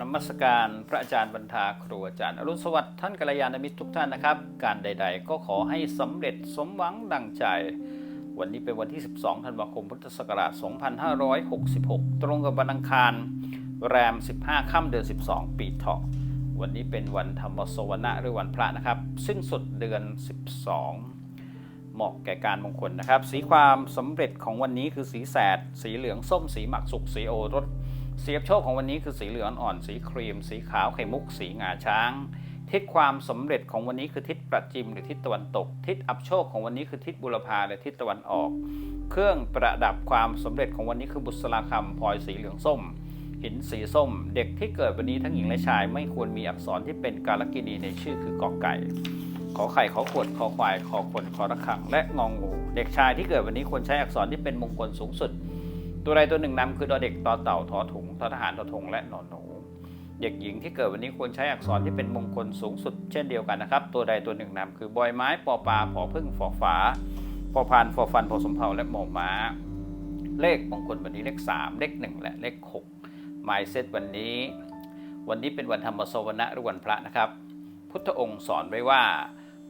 นมัสการพระอาจารย์บรรทาครูอาจารย์อรุณสวัสดิ์ท่านกัลยาณมิตรทุกท่านนะครับ การใด ๆ ก็ขอให้สำเร็จสมหวังดังใจ วันนี้เป็นวันที่ 12 ธันวาคมพุทธศักราช 2566 ตรงกับวันอังคาร แรม 15 ค่ำเดือน 12 ปีเถาะวันนี้เป็นวันธรรมสวนะหรือวันพระนะครับ สิ้นสุดเดือน 12 เหมาะแก่การมงคลนะครับ สีความสำเร็จของวันนี้คือสีแสด สีเหลืองส้ม สีหมักสุกสีโอรสเสีอับโชคของวันนี้คือสีเหลืองอ่อนสีครีม สีขาวไข่มุก สีงาช้าง ทิศความสำเร็จของวันนี้คือทิศประจิมหรือทิศตะวันตก ทิศอับโชคของวันนี้คือทิศบุรพาและทิศตะวันออก เครื่องประดับความสำเร็จของวันนี้คือบุษราคำพลอยสีเหลืองส้ม หินสีส้ม เด็กที่เกิดวันนี้ทั้งหญิงและชาย ไม่ควรมีอักษรที่เป็นกาลกินีในชื่อคือกอไก่ ขอไข่ขอขวดขอควายขอคนขอระฆัง และงองงูเด็กชายที่เกิดวันนี้ควรใช้อักษรที่เป็นมงคลสูงสุด ตัวใดตัวหนึ่งนำคือดอเด็กต่อเต่าทอถุงทอทหารทอทงและนอนหนูเด็กหญิงที่เกิดวันนี้ควรใช้อักษรที่เป็นมงคลสูงสุด เช่นเดียวกันนะครับ ตัวใดตัวหนึ่งนำคือบอยไม้ปอปลาผอพึ่งฝอฝาพอพานฟอฟันพอสมเภาและหมอม้า เลขมงคลวันนี้เลข 3 เลข 1 และเลข6หมายเซตวันนี้ วันนี้เป็นวันธรรมสวนะหรือวันพระนะครับ พุทธองค์สอนไว้ว่า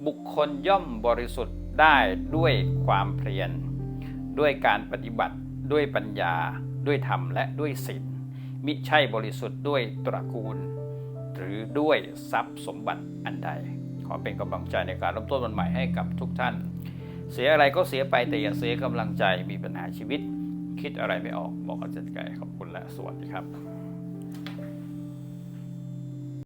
บุคคลย่อมบริสุทธิ์ได้ด้วยความเพียร ด้วยการปฏิบัติ ด้วยปัญญา ด้วยธรรมและด้วยศีลมิใช่บริสุทธิ์ด้วยตระกูล หรือด้วยทรัพย์สมบัติอันใด ขอเป็นกำลังใจในการเริ่มต้นวันใหม่ให้กับทุกท่าน เสียอะไรก็เสียไปแต่อย่าเสียกำลังใจมีปัญหาชีวิต คิดอะไรไม่ออกบอกอาจารย์ไก่ขอบคุณและสวัสดีครับ